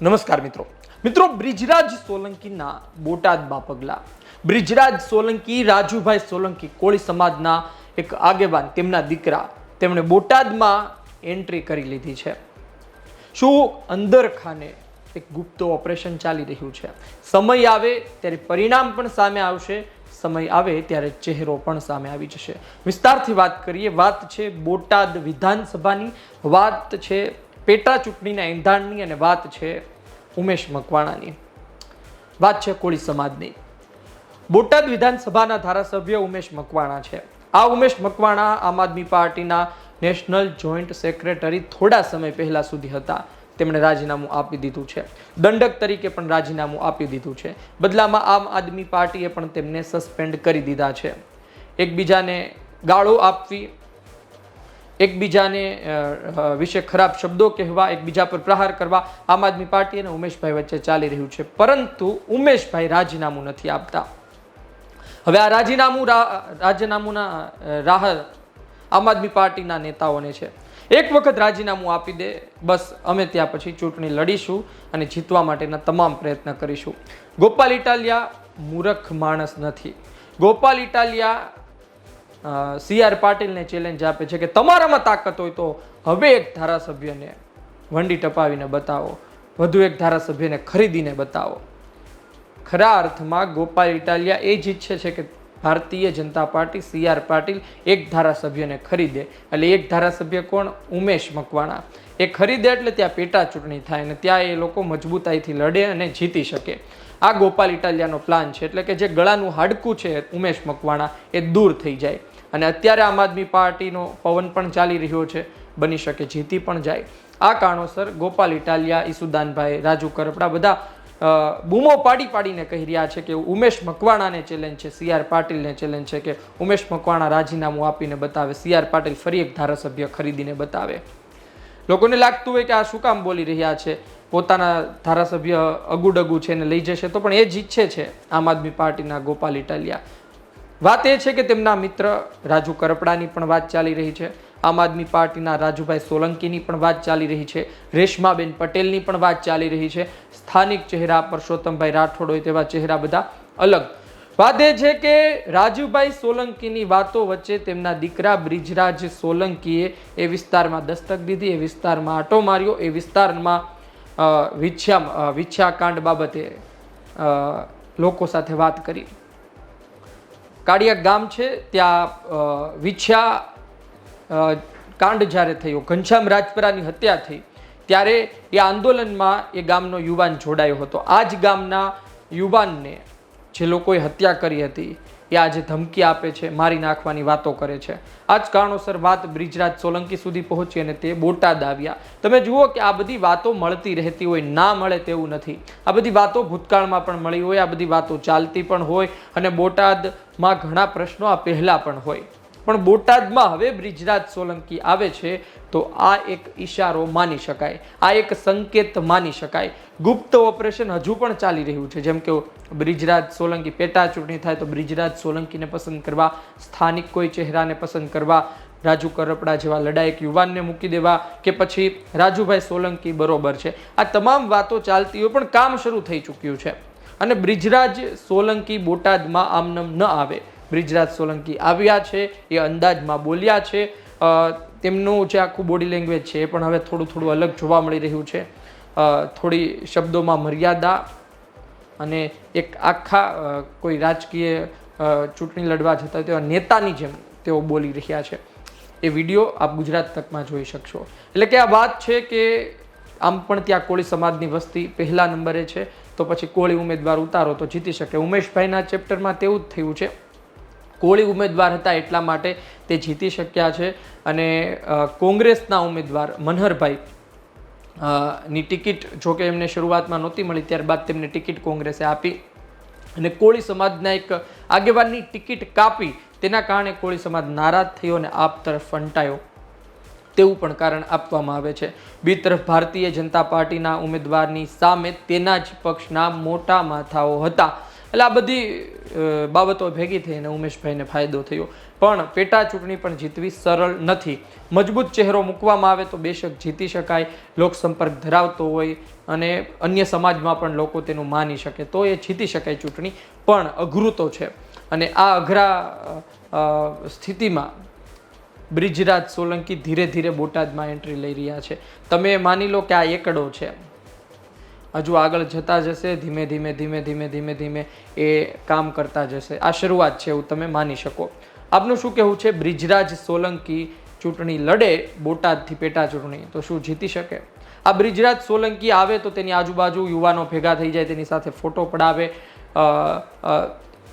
નમસ્કાર મિત્રો. મિત્રો, બ્રિજરાજ સોલંકીના બોટાદમાં બાપગલા બ્રિજરાજ સોલંકી, રાજુભાઈ સોલંકી કોળી સમાજના એક આગેવાન, તેમના દીકરા, તેમણે બોટાદમાં એન્ટ્રી કરી લીધી છે. શું અંદર ખાને એક ગુપ્ત ઓપરેશન ચાલી રહ્યું છે? સમય આવે ત્યારે પરિણામ પણ સામે આવશે, સમય આવે ત્યારે ચહેરો પણ સામે આવી જશે. વિસ્તારથી વાત કરીએ, વાત છે બોટાદ વિધાનસભાની, વાત છે પેટા ચૂંટણીના એંધાણની અને વાત છે ઉમેશ મકવાણાની. વાત છે કોળી સમાજની. બોટાદ વિધાનસભાના ધારાસભ્ય ઉમેશ મકવાણા છે. આ ઉમેશ મકવાણા આમ આદમી પાર્ટીના નેશનલ જોઈન્ટ સેક્રેટરી થોડા સમય પહેલા સુધી હતા. તેમણે રાજીનામું આપી દીધું છે. દંડક તરીકે પણ રાજીનામું આપી દીધું છે. બદલામાં આમ આદમી પાર્ટીએ પણ તેમને સસ્પેન્ડ કરી દીધા છે. એકબીજાને ગાળો આપવી એકબીજાને વિશે ખરાબ શબ્દો કહેવા, એકબીજા પર પ્રહાર કરવા, આમ આદમી પાર્ટી અને ઉમેશભાઈ વચ્ચે ચાલી રહ્યું છે. પરંતુ ઉમેશભાઈ રાજીનામું નથી આપતા. હવે આ રાજીનામું રાજીનામુંના રાહ આમ આદમી પાર્ટીના નેતાઓને છે. એક વખત રાજીનામું આપી દે, બસ અમે ત્યાં પછી ચૂંટણી લડીશું અને જીતવા માટેના તમામ પ્રયત્ન કરીશું. ગોપાલ ઇટાલિયા મૂરખ માણસ નથી. ગોપાલ ઇટાલિયા સી આર પાટીલને ચેલેન્જ આપે છે કે તમારામાં તાકાત હોય તો હવે એક ધારાસભ્યને વંડી ટપાવીને બતાવો. વધુ એક ધારાસભ્યને ખરીદીને બતાવો. ખરા અર્થમાં ગોપાલ ઇટાલિયા એ જ ઈચ્છે છે કે Bharatiya Janata party C R Patil એક ધારાસભ્યને ખરીદે. એટલે એક ધારાસભ્ય કોણ? ઉમેશ મકવાણા. એ ખરીદે એટલે ત્યાં પેટા ચૂંટણી થાય અને ત્યાં એ લોકો મજબૂતાઈથી લડે અને જીતી શકે. આ ગોપાલ ઇટાલિયાનો પ્લાન છે. એટલે કે જે ગળાનું હાડકું છે ઉમેશ મકવાણા, એ દૂર થઈ જાય. અને અત્યારે આમ આદમી પાર્ટીનો પવન પણ ચાલી રહ્યો છે, બની શકે, જીતી પણ જાય. આ કારણોસર ગોપાલ ઇટાલિયા, ઈસુદાનભાઈ, રાજુ કરપડા બધા બૂમો પાડી પાડીને કહી રહ્યા છે કે ઉમેશ મકવાણાને ચેલેન્જ છે, સી આર પાટીલને ચેલેન્જ છે કે ઉમેશ મકવાણા રાજીનામું આપીને બતાવે, સી આર પાટીલ ફરી એક ધારાસભ્ય ખરીદીને બતાવે. લોકોને લાગતું હોય કે આ શું કામ બોલી રહ્યા છે? પોતાના ધારાસભ્ય અગુડગુ છે ને લઈ જશે તો પણ એ જ ઈચ્છે છે આમ આદમી પાર્ટીના ગોપાલ ઇટાલિયા. વાત એ છે કે તેમના મિત્ર રાજુ કરપડાની પણ વાત ચાલી રહી છે. આમ આદમી પાર્ટીના રાજુભાઈ સોલંકીની પણ વાત ચાલી રહી છે. રેશમાબેન પટેલની પણ વાત ચાલી રહી છે. સ્થાનિક ચહેરા પરસોત્તમભાઈ રાઠોડ હોય તેવા ચહેરા બધા અલગ. વાત એ છે કે રાજુભાઈ સોલંકીની વાતો વચ્ચે તેમના દીકરા બ્રિજરાજ સોલંકીએ એ વિસ્તારમાં દસ્તક દીધી, એ વિસ્તારમાં આટો માર્યો, એ વિસ્તારમાં વિછ્યા વિછ્યાકાંડ બાબતે લોકો સાથે વાત કરી. કાળિયા ગામ છે, ત્યાં વિછ્યા કાંડ જ્યારે થયો, ઘનશ્યામ રાજપરાની હત્યા થઈ, ત્યારે એ આંદોલનમાં એ ગામનો યુવાન જોડાયો હતો. આ જ ગામના યુવાનને જે લોકોએ હત્યા કરી હતી, એ આજે ધમકી આપે છે, મારી નાખવાની વાતો કરે છે. આ જ કારણોસર વાત બ્રિજરાજ સોલંકી સુધી પહોંચી અને તે બોટાદ આવ્યા. તમે જુઓ કે આ બધી વાતો મળતી રહેતી હોય, ના મળે તેવું નથી. આ બધી વાતો ભૂતકાળમાં પણ મળી હોય, આ બધી વાતો ચાલતી પણ હોય અને બોટાદમાં ઘણા પ્રશ્નો આ પહેલા પણ હોય. પણ બોટાદમાં હવે બ્રિજરાજ સોલંકી આવે છે તો આ એક ઈશારો માની શકાય. આ એક સંકેત માની શકાય. ગુપ્ત ઓપરેશન હજુ પણ ચાલી રહ્યું છે. જેમ કે બ્રિજરાજ સોલંકી પેટા ચૂંટણી થાય તો બ્રિજરાજ સોલંકીને પસંદ કરવા, સ્થાનિક કોઈ ચહેરાને પસંદ કરવા, રાજુ કરપડા જેવા લડાયક યુવાનને મૂકી દેવા કે પછી રાજુભાઈ સોલંકી બરોબર છે. આ તમામ વાતો ચાલતી હોય પણ કામ શરૂ થઈ ચૂક્યું છે. અને બ્રિજરાજ સોલંકી બોટાદમાં આમનમ ન આવે. બ્રિજરાજ સોલંકી આવ્યા છે, એ અંદાજમાં બોલ્યા છે. તેમનું જે આખું બોડી લેંગ્વેજ છે એ પણ હવે થોડું થોડું અલગ જોવા મળી રહ્યું છે. થોડી શબ્દોમાં મર્યાદા અને એક આખા કોઈ રાજકીય ચૂંટણી લડવા જતા તેવા નેતાની જેમ તેઓ બોલી રહ્યા છે. એ વીડિયો આપ ગુજરાત તકમાં જોઈ શકશો. એટલે કે આ વાત છે કે આમ પણ ત્યાં કોળી સમાજની વસ્તી પહેલા નંબરે છે. તો પછી કોળી ઉમેદવાર ઉતારો તો જીતી શકે. ઉમેશભાઈના ચેપ્ટરમાં તેવું જ થયું છે. કોળી ઉમેદવાર હતા એટલા માટે તે જીતી શક્યા છે અને કોંગ્રેસના ઉમેદવાર મનહરભાઈ ની ટિકિટ જો કે એમને શરૂઆતમાં નહોતી મળી, ત્યારબાદ તેમને ટિકિટ કોંગ્રેસે આપી અને કોળી સમાજના એક આગેવાનની ટિકિટ કાપી. તેના કારણે કોળી સમાજ નારાજ થયો અને આપ તરફ ફંટાયો. તેવું પણ કારણ આપવામાં આવે છે. બી તરફ ભારતીય જનતા પાર્ટીના ઉમેદવારની સામે તેના જ પક્ષના મોટા માથાઓ હતા. એટલે આ બધી બાબતો ભેગી થઈને ઉમેશભાઈને ફાયદો થયો. પણ પેટા ચૂંટણી પણ જીતવી સરળ નથી. મજબૂત ચહેરો મૂકવામાં આવે તો બેશક જીતી શકાય લોકસંપર્ક ધરાવતો હોય અને અન્ય સમાજમાં પણ લોકો તેનું માની શકે તો એ જીતી શકાય ચૂંટણી, પણ અઘરું તો છે. અને આ અઘરા સ્થિતિમાં બ્રિજરાજ સોલંકી ધીરે ધીરે બોટાદમાં એન્ટ્રી લઈ રહ્યા છે. તમે માની લો કે આ એકડો છે. હજુ આગળ જતા જશે, ધીમે ધીમે ધીમે ધીમે ધીમે ધીમે એ કામ કરતા જશે. આ શરૂઆત છે એવું તમે માની શકો. આપનું શું કહેવું છે? બ્રિજરાજ સોલંકી ચૂંટણી લડે, બોટાદથી પેટા ચૂંટણી, તો શું જીતી શકે? આ બ્રિજરાજ સોલંકી આવે તો તેની આજુબાજુ યુવાનો ભેગા થઈ જાય, તેની સાથે ફોટો પડાવે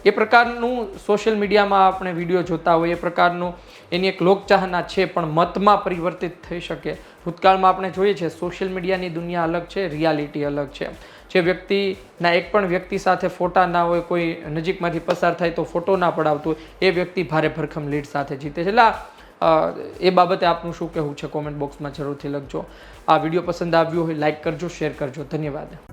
એ પ્રકારનું સોશિયલ મીડિયામાં આપણે વીડિયો જોતા હોય એ પ્રકારનું એની એક લોકચાહના છે, પણ મતમાં પરિવર્તિત થઈ શકે. ભૂતકાળમાં આપણે જોઈએ છે સોશિયલ મીડિયાની દુનિયા અલગ છે રિયાલિટી અલગ છે. જે વ્યક્તિના એક પણ વ્યક્તિ સાથે ફોટા ના હોય, કોઈ નજીકમાંથી પસાર થાય તો ફોટો ના પડાવતું એ વ્યક્તિ ભારે ભરખમ લીડ સાથે જીતે છે. એ બાબતે આપનું શું કહેવું છે? કોમેન્ટ બોક્સમાં જરૂરથી લખજો. આ વીડિયો પસંદ આવ્યો હોય લાઈક કરજો શેર કરજો. ધન્યવાદ.